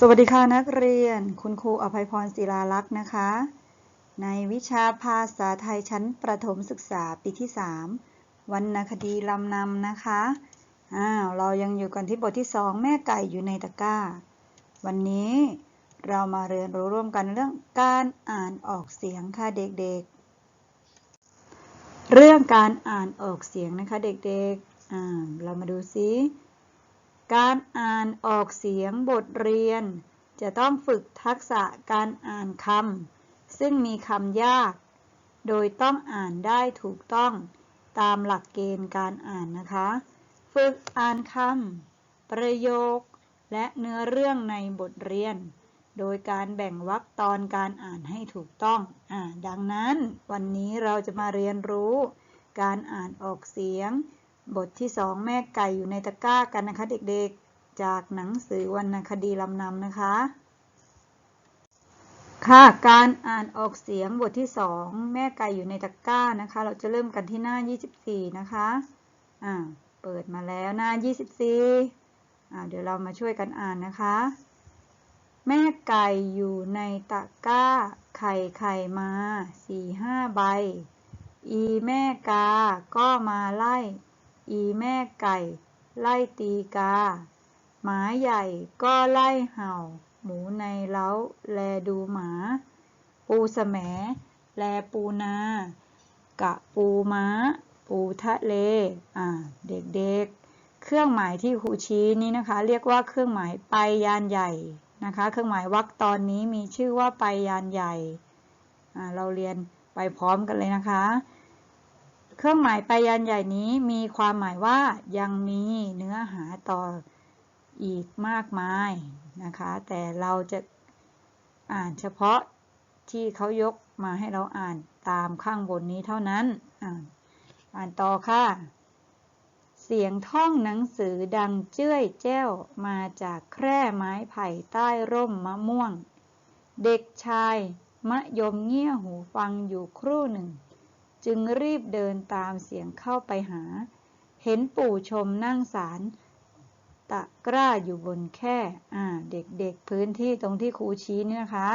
สวัสดีค่ะนักเรียน คุณครูอภัยพรศิลาลักษณ์นะคะ ในวิชาภาษาไทยชั้นประถมศึกษาปีที่ 3 วรรณคดีลำนำนะคะอ้าวเรายังอยู่กันที่บทที่ 2 แม่ไก่อยู่ในตะกร้า วันนี้เรามาเรียนรู้ร่วมกันเรื่องการอ่านออกเสียงค่ะเด็กๆ เรื่องการอ่านออกเสียงนะคะเด็กๆอ่าเรามาดูซิ การอ่านออกเสียงบทเรียน จะต้องฝึกทักษะการอ่านคำซึ่งมีคำยาก โดยต้องอ่านได้ถูกต้องตามหลักเกณฑ์การอ่านนะคะ ฝึกอ่านคำประโยค และเนื้อเรื่องในบทเรียน โดยการแบ่งวรรคตอนการอ่านให้ถูกต้องอดังนั้นวันนี้เราจะมาเรียนรู้ การอ่านออกเสียง บทที่สองแม่ไก่อยู่ในตะกร้ากันนะคะ เด็กๆ จากหนังสือวรรณคดีลำนำนะคะ ค่ะ การอ่านออกเสียงบทที่สองแม่ไก่อยู่ในตะกร้านะคะ เราจะเริ่มกันที่หน้า 24 นะคะ อ่า เปิดมาแล้วหน้า 24 อ่า เดี๋ยวเรามาช่วยกันอ่านนะคะ แม่ไก่อยู่ในตะกร้า ไข่ไข่มาสี่ห้าใบ อีแม่กา ก็มาไล่ อีแม่ไก่ ไล่ตีกา หมาใหญ่ก็ไล่เห่า หมูในเล้า แลดูหมา ปูแสมแลปูนา กะปูม้า ปูทะเล อ่า เด็กๆ เครื่องหมายที่ครูชี้นี้นะคะ เรียกว่าเครื่องหมายไปยานใหญ่นะคะ เครื่องหมายวรรคตอนนี้มีชื่อว่าไปยานใหญ่ อ่า เราเรียนไปพร้อมกันเลยนะคะ เครื่องหมายไปยันใหญ่นี้มีความหมายว่ายังมีเนื้อหาต่ออีกมากมายนะคะ แต่เราจะอ่านเฉพาะที่เขายกมาให้เราอ่านตามข้างบนนี้เท่านั้น อ่านต่อค่ะ เสียงท่องหนังสือดังเจ้ยแจ้วมาจากแคร่ไม้ไผ่ใต้ร่มมะม่วง เด็กชายมะยมเงี่ยหูฟังอยู่ครู่หนึ่ง จึงรีบเดินตามเสียงเข้าไปหา เห็นปู่ชมนั่งสารตะกร้าอยู่บนแค่อ่า เด็กๆพื้นที่ตรงที่ครูชี้นี่นะคะ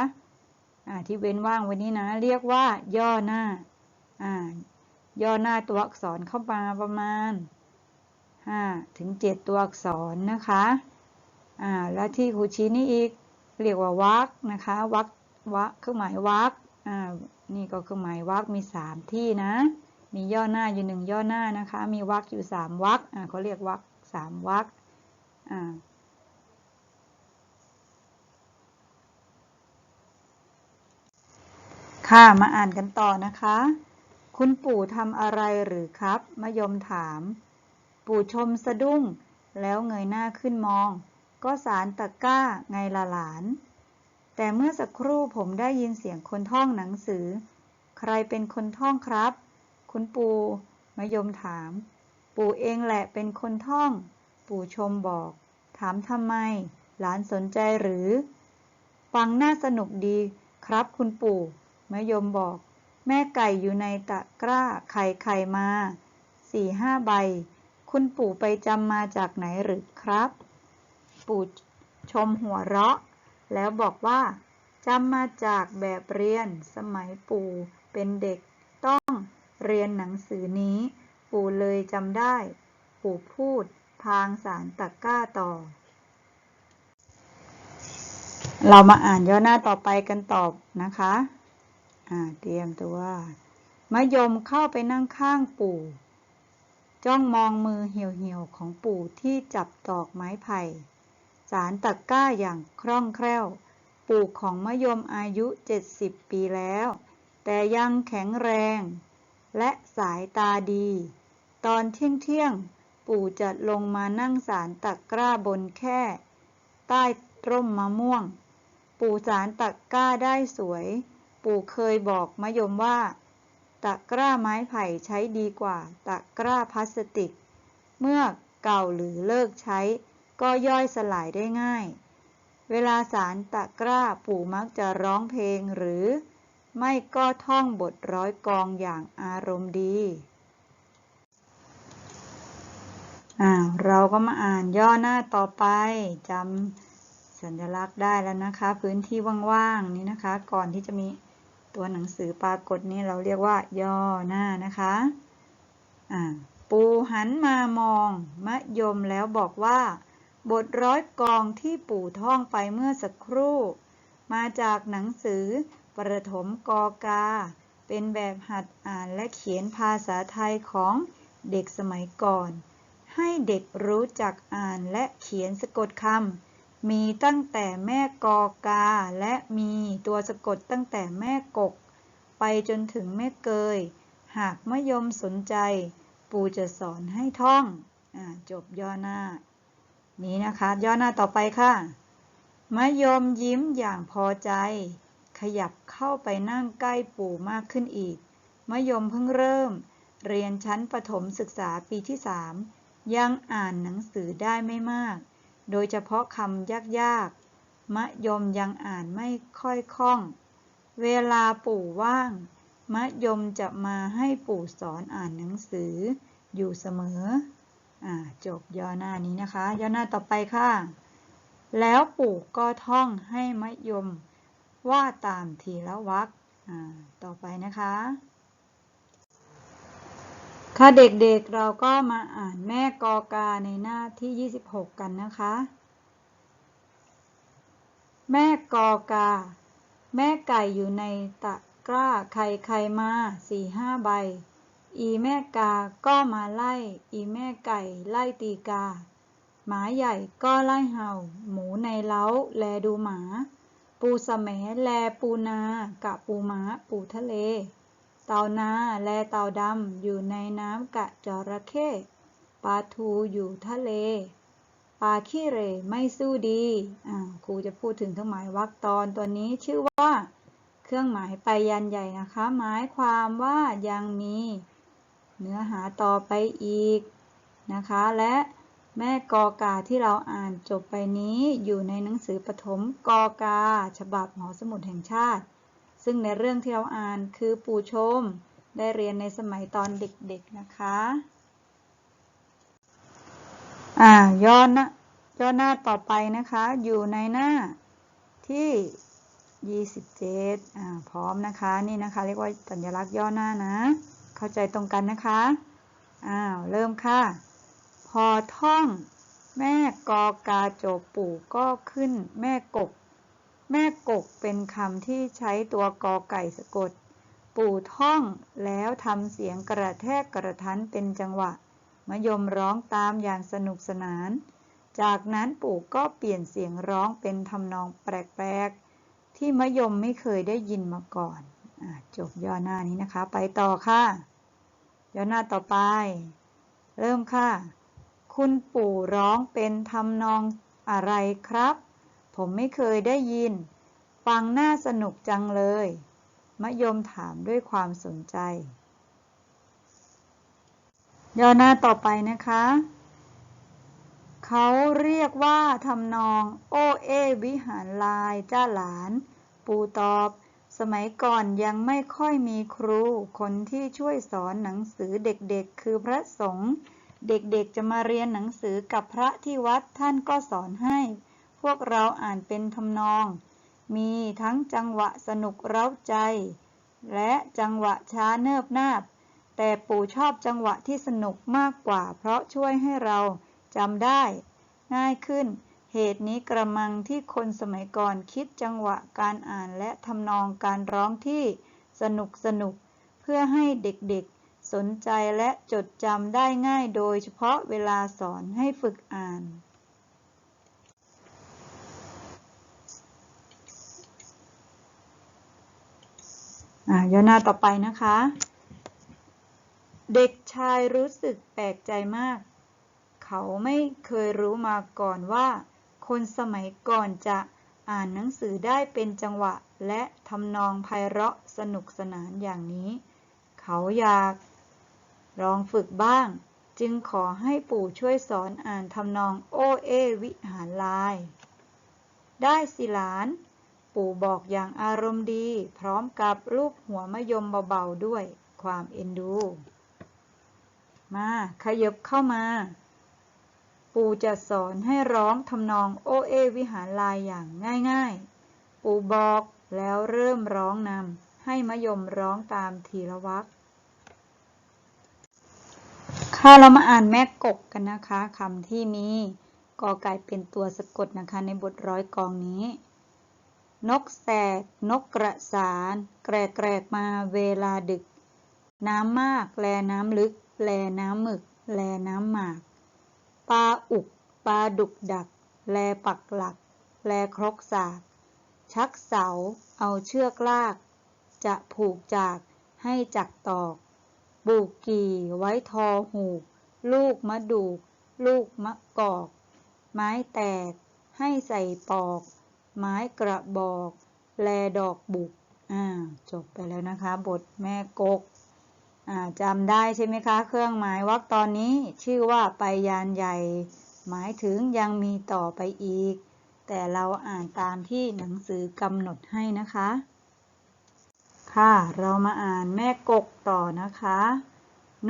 อ่าที่เว้นว่างไว้นี้นะ เรียกว่าย่อหน้าอ่าย่อหน้าตัวอักษรเข้ามาประมาณ5ถึง7ตัวอักษรนะคะอ่าแล้วที่ครูชี้นี่อีก เรียกว่าวรรคนะคะวรรควรรคเครื่องหมายวรรคอ่า นี่ก็คือหมายวรรคมี3ที่นะ มีย่อหน้าอยู่หนึ่งย่อหน้านะคะ มีวรรคอยู่3วรรคอ่าเขาเรียกวรรคสามวรรคอ่าค่ะมาอ่านกันต่อนะคะ คุณปู่ทำอะไรหรือครับมะยมถาม ปู่ชมสะดุ้ง แล้วเงยหน้าขึ้นมอง ก็สารตะก้าไงละหลาน แต่เมื่อสักครู่ผมได้ยินเสียงคนท่องหนังสือ ใครเป็นคนท่องครับ คุณปู่มะยมถาม ปู่เองแหละเป็นคนท่อง ปู่ชมบอก ถามทำไม หลานสนใจหรือ ฟังน่าสนุกดีครับคุณปู่มะยมบอก แม่ไก่อยู่ในตะกร้าไข่ไข่มาสี่ห้าใบ คุณปู่ไปจำมาจากไหนหรือครับ ปู่ชมหัวเราะ แล้วบอกว่าจำมาจากแบบเรียนสมัยปู่เป็นเด็ก ต้องเรียนหนังสือนี้ ปู่เลยจำได้ ปู่พูดพางสารตะกร้าต่อ เรามาอ่านย่อหน้าต่อไปกันตอบนะคะอ่าเตรียมตัวมะยมเข้าไปนั่งข้างปู่ จ้องมองมือเหี่ยวๆของปู่ที่จับตอกไม้ไผ่ สารตะกร้าอย่างคล่องแคล่ว ปู่ของมะยมอายุ 70 ปีแล้ว แต่ยังแข็งแรง และสายตาดี ตอนเที่ยงเที่ยงๆปู่จะลงมานั่งสารตะกร้าบนแค่ ใต้ร่มมะม่วง ปู่สารตะกร้าได้สวย ปู่เคยบอกมะยมว่า ตะกร้าไม้ไผ่ใช้ดีกว่า ตะกร้าพลาสติก เมื่อเก่าหรือเลิกใช้ ก็ย่อยสลายได้ง่าย เวลาสารตะกร้าปู่มักจะร้องเพลงหรือ ไม่ก็ท่องบทร้อยกองอย่างอารมณ์ดีเราก็มาอ่านย่อหน้าต่อไปจำสัญลักษณ์ได้แล้วนะคะ พื้นที่ว่างๆนี้นะคะ ก่อนที่จะมีตัวหนังสือปรากฏนี้เราเรียกว่า ย่อหน้านะคะปูหันมามองมะยมแล้วบอกว่า บทร้อยกองที่ปู่ท่องไปเมื่อสักครู่ มาจากหนังสือประถมกอกา เป็นแบบหัดอ่านและเขียนภาษาไทยของเด็กสมัยก่อน ให้เด็กรู้จักอ่านและเขียนสะกดคำมีตั้งแต่แม่กอกา และมีตัวสะกดตั้งแต่แม่กก ไปจนถึงแม่เกย หากมะยมสนใจ ปู่จะสอนให้ท่องอจบย่อหน้า นี้นะคะย่อหน้าต่อไปค่ะมะยมยิ้มอย่างพอใจ ขยับเข้าไปนั่งใกล้ปู่มากขึ้นอีกมะยมเพิ่งเริ่ม เรียนชั้นประถมศึกษาปีที่สามยังอ่านหนังสือได้ไม่มาก โดยเฉพาะคำยากๆมะยมยังอ่านไม่ค่อยคล่อง เวลาปู่ว่างมะยมจะมาให้ปู่สอนอ่านหนังสืออยู่เสมอ จบย่อหน้านี้นะคะ ย่อหน้าต่อไปค่ะ แล้วปู่ก็ท่องให้มะยมว่าตามทีละวรรคต่อไปนะคะ ค่ะเด็กๆเราก็มาอ่านแม่กอกาในหน้าที่ 26 กันนะคะ แม่กอกา แม่ไก่อยู่ในตะกร้าไข่ไข่มาสี่ห้าใบ อีแม่กาก็มาไล่ อีแม่ไก่ไล่ตีกา หมาใหญ่ก็ไล่เห่า หมูในเล้าแลดูหมา ปูสะแหมแลปูนากะปูม้าปูทะเล เต่านาแลเต่าดำอยู่ในน้ำกะจระเข้ปลาทูอยู่ทะเลปลาขี้เร่ไม่สู้ดีอ่าครูจะพูดถึงเครื่องหมายวรรคตอนตัวนี้ชื่อว่า เครื่องหมายไปยันใหญ่นะคะ หมายความว่ายังมี เนื้อหาต่อไปอีกนะคะ และแม่กอกาที่เราอ่านจบไปนี้อยู่ในหนังสือปฐมกอกา ฉบับหอสมุดแห่งชาติ ซึ่งในเรื่องที่เราอ่านคือปู่ชม ได้เรียนในสมัยตอนเด็กๆนะคะอ่าย้อนนะย้อนหน้าต่อไปนะคะ อยู่ในหน้าที่ 27อ่าพร้อมนะคะ นี่นะคะ เรียกว่าสัญลักษณ์ย่อหน้านะ เข้าใจตรงกันนะคะ อ้าว เริ่มค่ะ พอท่อง แม่กอกาโจบปู่ก็ขึ้น แม่กกแม่กกเป็นคำที่ใช้ตัวกอไก่สะกด ปู่ท่องแล้วทำเสียงกระแทกกระทันเป็นจังหวะมะยมร้องตามอย่างสนุกสนาน จากนั้นปู่ก็เปลี่ยนเสียงร้องเป็นทำนองแปลกๆที่มะยมไม่เคยได้ยินมาก่อน จบย่อหน้านี้นะคะ ไปต่อค่ะ ย่อหน้าต่อไป เริ่มค่ะ คุณปู่ร้องเป็นทำนองอะไรครับ ผมไม่เคยได้ยิน ฟังน่าสนุกจังเลย มะยมถามด้วยความสนใจ ย่อหน้าต่อไปนะคะเขาเรียกว่าทำนอง โอเอวิหารลาย จ้าหลาน ปูตอบ สมัยก่อนยังไม่ค่อยมีครู คนที่ช่วยสอนหนังสือเด็กๆ คือพระสงฆ์เด็กๆจะมาเรียนหนังสือกับพระที่วัดท่านก็สอนให้ พวกเราอ่านเป็นทำนอง มีทั้งจังหวะสนุกเร้าใจ และจังหวะช้าเนิบนาบ แต่ปู่ชอบจังหวะที่สนุกมากกว่า เพราะช่วยให้เราจำได้ ง่ายขึ้น เหตุนี้กระมังที่คนสมัยก่อนคิดจังหวะการอ่านและทำนองการร้องที่สนุกสนุก เพื่อให้เด็กๆ สนใจและจดจำได้ง่ายโดยเฉพาะเวลาสอนให้ฝึกอ่าน อ่าย่อหน้าต่อไปนะคะ เด็กชายรู้สึกแปลกใจมาก เขาไม่เคยรู้มาก่อนว่า คนสมัยก่อนจะอ่านหนังสือได้เป็นจังหวะและทำนองไพเราะสนุกสนานอย่างนี้ เขาอยากลองฝึกบ้าง จึงขอให้ปู่ช่วยสอนอ่านทำนองโอเอวิหารลาย ได้สิหลาน ปู่บอกอย่างอารมณ์ดี พร้อมกับรูปหัวมะยมเบาๆด้วยความเอ็นดู มาขยบเข้ามา ปู่จะสอนให้ร้องทำนองโอเอวิหารลายอย่างง่ายๆ ปู่บอกแล้วเริ่มร้องนำให้มะยมร้องตามทีละวรรคค่ะเรามาอ่านแม่กกกันนะคะคำที่มีกอไก่เป็นตัวสะกดนะคะในบทร้อยกองนี้ นกแสก นกกระสาน แกรกแกรกมาเวลาดึก น้ำมาก แลน้ำลึก แลน้ำหมึก แลน้ำหมาก ปลาอุกปลาดุกดัก แลปักหลัก แลครกสากชักเสา เอาเชือกลาก จะผูกจากให้จักตอกบูกกี่ไว้ทอหูก ลูกมะดูก ลูกมะกอก ไม้แตก ให้ใส่ปอก ไม้กระบอก แลดอกบุก อ่า จบไปแล้วนะคะ บทแม่กกอ่า จำได้ใช่ไหมคะ เครื่องหมายวรรคตอนนี้ชื่อว่าไปยานใหญ่ หมายถึงยังมีต่อไปอีก แต่เราอ่านตามที่หนังสือกำหนดให้นะคะ ค่ะ เรามาอ่านแม่กกต่อนะคะ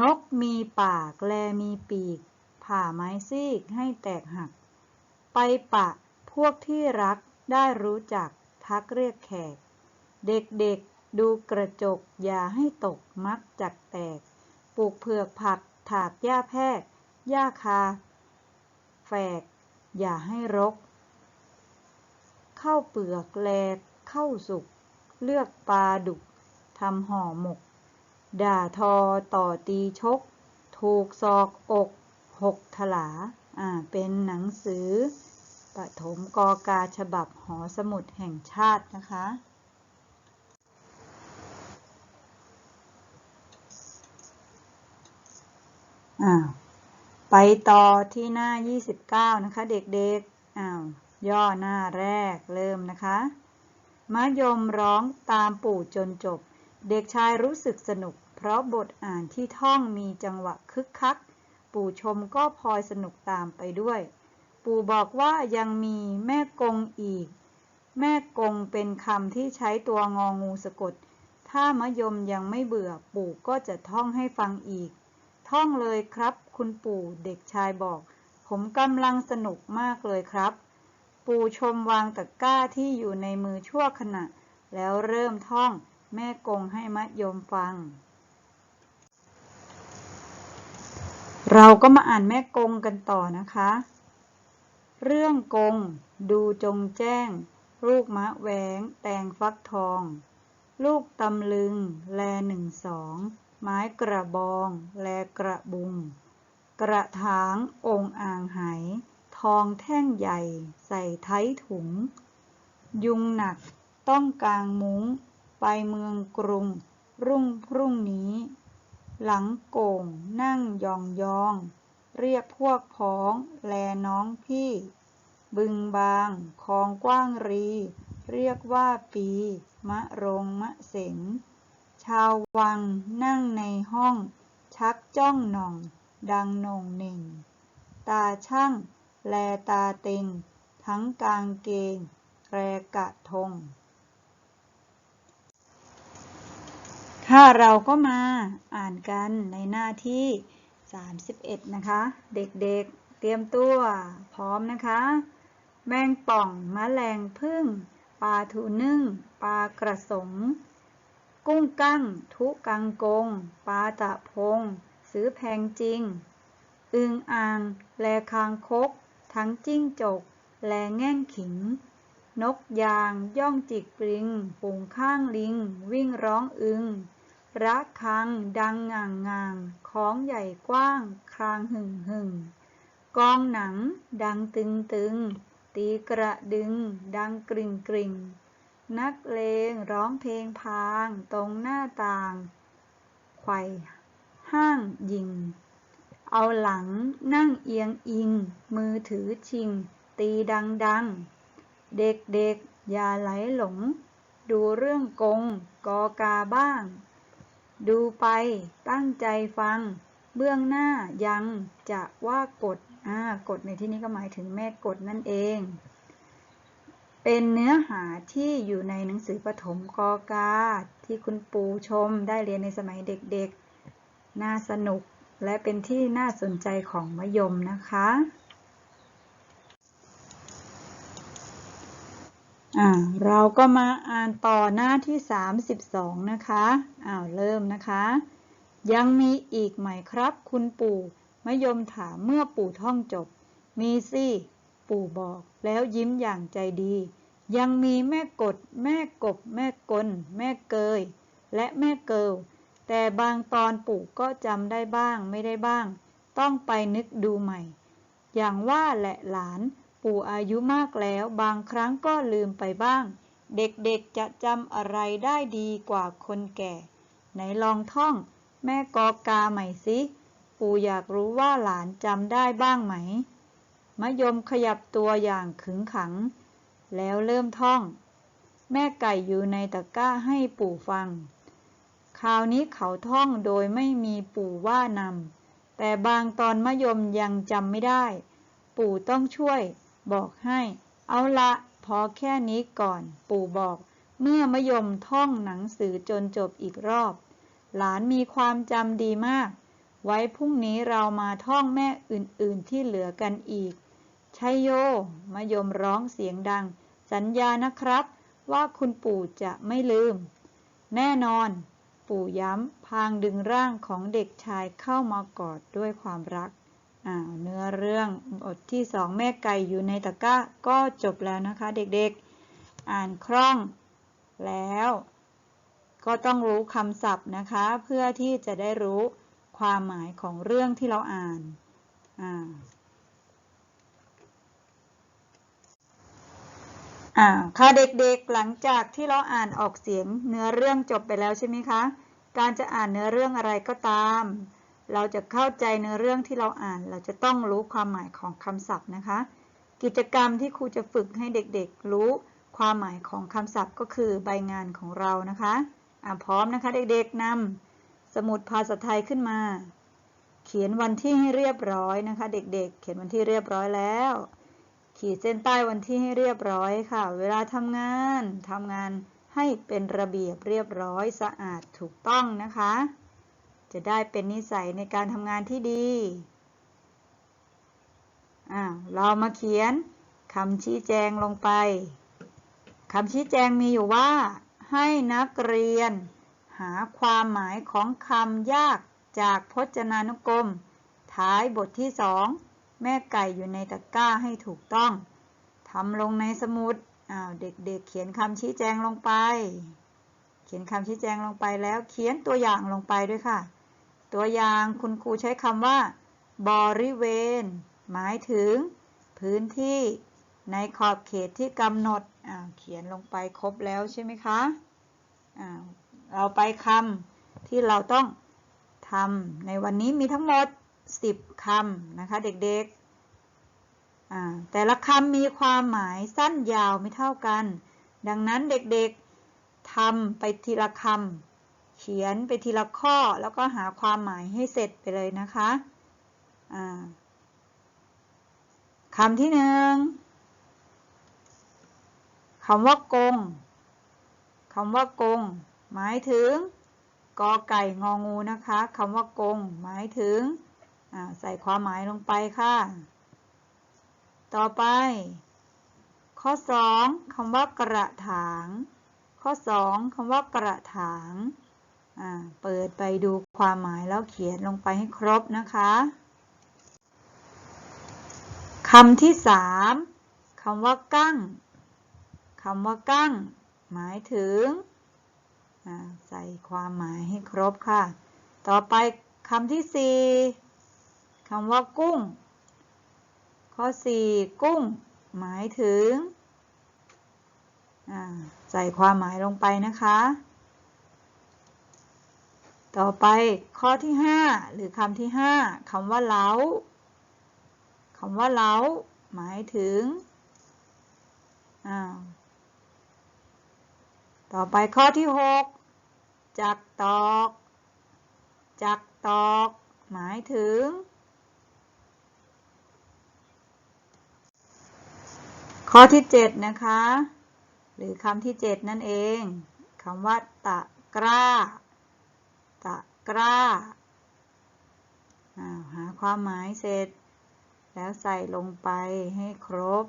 นกมีปากแลมีปีก ผ่าไม้ซีกให้แตกหัก ไปปะพวกที่รักได้รู้จักทักเรียกแขก เด็กๆ ดูกระจกอย่าให้ตกมักจักแตก ปลูกเผือกผัก ถากหญ้าแพรกหญ้าคา แฝก อย่าให้รก เข้าเปลือกแลก เข้าสุก เลือกปลาดุก ทำห่อหมก ด่าทอต่อตีชก ถูกศอกอก หกถลา อ่า เป็นหนังสือปฐมกอกาฉบับหอสมุดแห่งชาตินะคะ อ่าไปต่อที่หน้า 29 นะคะ เด็กๆ อ้าว ย่อหน้าแรกเริ่มนะคะมะยมร้องตามปู่จนจบ เด็กชายรู้สึกสนุก เพราะบทอ่านที่ท่องมีจังหวะคึกคัก ปู่ชมก็พลอยสนุกตามไปด้วย ปู่บอกว่ายังมีแม่กงอีก แม่กงเป็นคำที่ใช้ตัวงองูสะกด ถ้ามะยมยังไม่เบื่อปู่ก็จะท่องให้ฟังอีก ท่องเลยครับ คุณปู่เด็กชายบอก ผมกำลังสนุกมากเลยครับ ปู่ชมวางตะกร้าที่อยู่ในมือชั่วขณะ แล้วเริ่มท่องแม่กงให้มะยมฟัง เราก็มาอ่านแม่กงกันต่อนะคะ เรื่องกง ดูจงแจ้ง ลูกมะแหวง แตงฟักทอง ลูกตำลึง แลหนึ่งสอง ไม้กระบอง แลกระบุง กระถางองค์อ่างไหทองแท่งใหญ่ใส่ไท้ถุง ยุงหนักต้องกางมุ้ง ไปเมืองกรุง รุ่งพรุ่งนี้ หลังโก่งนั่งยองยอง เรียกพวกพ้องแลน้องพี่ บึงบางคลองกว้างรี เรียกว่าปี มะโรงมะเสง ชาววังนั่งในห้อง ชักจ้องหน่อง ดังหน่งหน่ง ตาช่าง แลตาเต็ง ทั้งกางเกงแกรกะทงค่ะเราก็มาอ่านกันในหน้าที่ 31 นะคะ เด็กๆ เตรียมตัวพร้อมนะคะ แมงป่องมแมลงพึ่งปลาทูนึ่งปลากระสง กุ้งกั้ง ทุกังกง ปลาตะพง ซื้อแพงจริง อึงอ่าง แลคางคก ทั้งจิ้งจก แลแง่งขิง นกยาง ย่องจิกปลิงฝูงข้างลิง วิ่งร้องอึงระคัง ดังง่างง่างของใหญ่กว้าง ครางหึ่งหึ่งกองหนัง ดังตึงตึง ตีกระดึง ดังกริ่งกริ่ง นักเลงร้องเพลงพาง ตรงหน้าต่าง ไขว่ห้างยิง เอาหลังนั่งเอียงอิง มือถือชิง ตีดังดัง เด็กๆ อย่าไหลหลง ดูเรื่องกง กอกาบ้าง ดูไปตั้งใจฟัง เบื้องหน้ายังจะว่ากฎอ่ากฎในที่นี้ก็หมายถึงแม่กฎนั่นเอง เป็นเนื้อหาที่อยู่ในหนังสือปฐมกอกา ที่คุณปู่ชมได้เรียนในสมัยเด็กๆ น่าสนุกและเป็นที่น่าสนใจของมยมนะคะอ่าเราก็มาอ่านต่อหน้าที่ 32 นะคะ อ้าวเริ่มนะคะ ยังมีอีกไหมครับ คุณปู่มยมถามเมื่อปู่ท่องจบ มีสิ ปู่บอก แล้วยิ้มอย่างใจดี ยังมีแม่กด แม่กบ แม่กล แม่เกย และแม่เกิลแต่บางตอนปู่ก็จำได้บ้างไม่ได้บ้าง ต้องไปนึกดูใหม่ อย่างว่าแหละหลาน ปู่อายุมากแล้วบางครั้งก็ลืมไปบ้าง เด็กๆจะจำอะไรได้ดีกว่าคนแก่ ไหนลองท่อง แม่กอกาใหม่สิ ปู่อยากรู้ว่าหลานจำได้บ้างไหม มะยมขยับตัวอย่างขึงขัง แล้วเริ่มท่อง แม่ไก่อยู่ในตะกร้าให้ปู่ฟัง คราวนี้เขาท่องโดยไม่มีปู่ว่านำแต่บางตอนมะยมยังจำไม่ได้ ปู่ต้องช่วย บอกให้ เอาละพอแค่นี้ก่อน ปู่บอก เมื่อมะยมท่องหนังสือจนจบอีกรอบ หลานมีความจำดีมากไว้พรุ่งนี้เรามาท่องแม่อื่น ๆ ที่เหลือกันอีก ชัยโยมะยมร้องเสียงดัง สัญญานะครับ ว่าคุณปู่จะไม่ลืม แน่นอน ปู่ย้ำพางดึงร่างของเด็กชายเข้ามากอดด้วยความรักอ่าวเนื้อเรื่องบทที่สองแม่ไก่อยู่ในตะกร้าก็จบแล้วนะคะ เด็กๆ อ่านคล่องแล้ว ก็ต้องรู้คำศัพท์นะคะ เพื่อที่จะได้รู้ความหมายของเรื่องที่เราอ่านอ่า อ่าค่ะเด็กๆหลังจากที่เราอ่านออกเสียงเนื้อเรื่องจบไปแล้วใช่ไหมคะ การจะอ่านเนื้อเรื่องอะไรก็ตาม เราจะเข้าใจเนื้อเรื่องที่เราอ่าน เราจะต้องรู้ความหมายของคำศัพท์นะคะ กิจกรรมที่ครูจะฝึกให้เด็กๆ รู้ความหมายของคำศัพท์ก็คือใบงานของเรานะคะอ่าพร้อมนะคะเด็กๆนำสมุดภาษาไทยขึ้นมา เขียนวันที่ให้เรียบร้อยนะคะ เด็กๆ เขียนวันที่เรียบร้อยแล้ว ขีดเส้นใต้วันที่ให้เรียบร้อยค่ะ เวลาทำงานทำงานให้เป็นระเบียบเรียบร้อยสะอาดถูกต้องนะคะ จะได้เป็นนิสัยในการทำงานที่ดีอ้าวเรามาเขียนคำชี้แจงลงไปคำชี้แจงมีอยู่ว่า ให้นักเรียน หาความหมายของคำยากจากพจนานุกรม ท้ายบทที่สอง แม่ไก่อยู่ในตะกร้าให้ถูกต้องทำลงในสมุดอ้าวเด็กๆเเขียนคำชี้แจงลงไป เขียนคำชี้แจงลงไปแล้วเขียนตัวอย่างลงไปด้วยค่ะ ตัวอย่างคุณครูใช้คำว่า บริเวณ หมายถึง พื้นที่ในขอบเขตที่กำหนดอ้าวเขียนลงไปครบแล้วใช่ไหมคะอ้าวเราไปคำที่เราต้องทำในวันนี้มีทั้งหมด 10คำนะคะเด็กๆ แต่ละคำมีความหมายสั้นยาวไม่เท่ากัน ดังนั้นเด็กๆทำไปทีละคำเขียนไปทีละข้อแล้วก็หาความหมายให้เสร็จไปเลยนะคะคำที่หนึ่งคำว่ากงคำว่ากง หมายถึงกอไก่งองูนะคะคำว่ากง หมายถึง ใส่ความหมายลงไปค่ะ ต่อไป ข้อ 2คำว่ากระถาง ข้อ 2คำว่ากระถางเปิดไปดูความหมายแล้วเขียนลงไปให้ครบนะคะคำที่3คำว่ากั้งคำว่ากั้ง หมายถึง ใส่ความหมายให้ครบค่ะ ต่อไปคำที่4 คำว่ากุ้ง ข้อ 4 กุ้ง หมายถึง ใส่ความหมายลงไปนะคะ ต่อไปข้อที่ 5 หรือคำที่ 5คำว่าเล้าคำว่าเล้า หมายถึง ต่อไปข้อที่ 6 จักตอก จักตอก หมายถึง ข้อที่7นะคะ หรือคำที่7นั่นเองคำว่า ตะกร้า ตะกร้าหาความหมายเสร็จ แล้วใส่ลงไปให้ครบ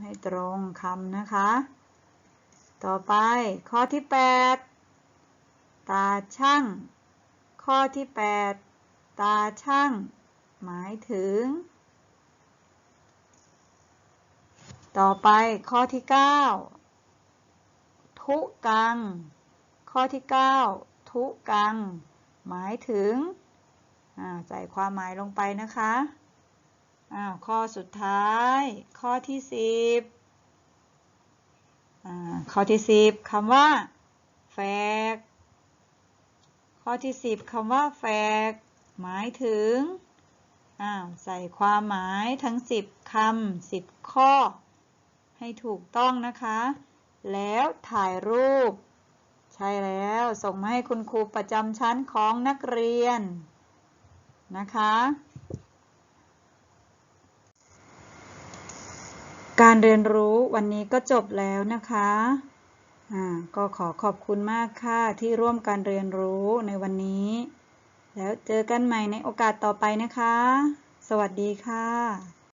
ให้ตรงคำนะคะ ต่อไปข้อที่ 8 ตาช่าง ข้อที่ 8 ตาช่าง หมายถึง ต่อไปข้อที่ 9 ทุกัง ข้อที่ 9 ทุกัง หมายถึงใส่ความหมายลงไปนะคะอ้าวข้อสุดท้าย ข้อที่ 10ข้อที่ 10คำว่าแฟกข้อที่ 10คำว่าแฟกหมายถึงใส่ความหมายทั้ง 10คำ10 ข้อ ให้ถูกต้องนะคะ แล้วถ่ายรูป ใช่แล้วส่งมาให้คุณครูประจำชั้นของนักเรียนนะคะ การเรียนรู้วันนี้ก็จบแล้วนะคะก็ขอขอบคุณมากค่ะที่ร่วมการเรียนรู้ในวันนี้ แล้วเจอกันใหม่ในโอกาสต่อไปนะคะ สวัสดีค่ะ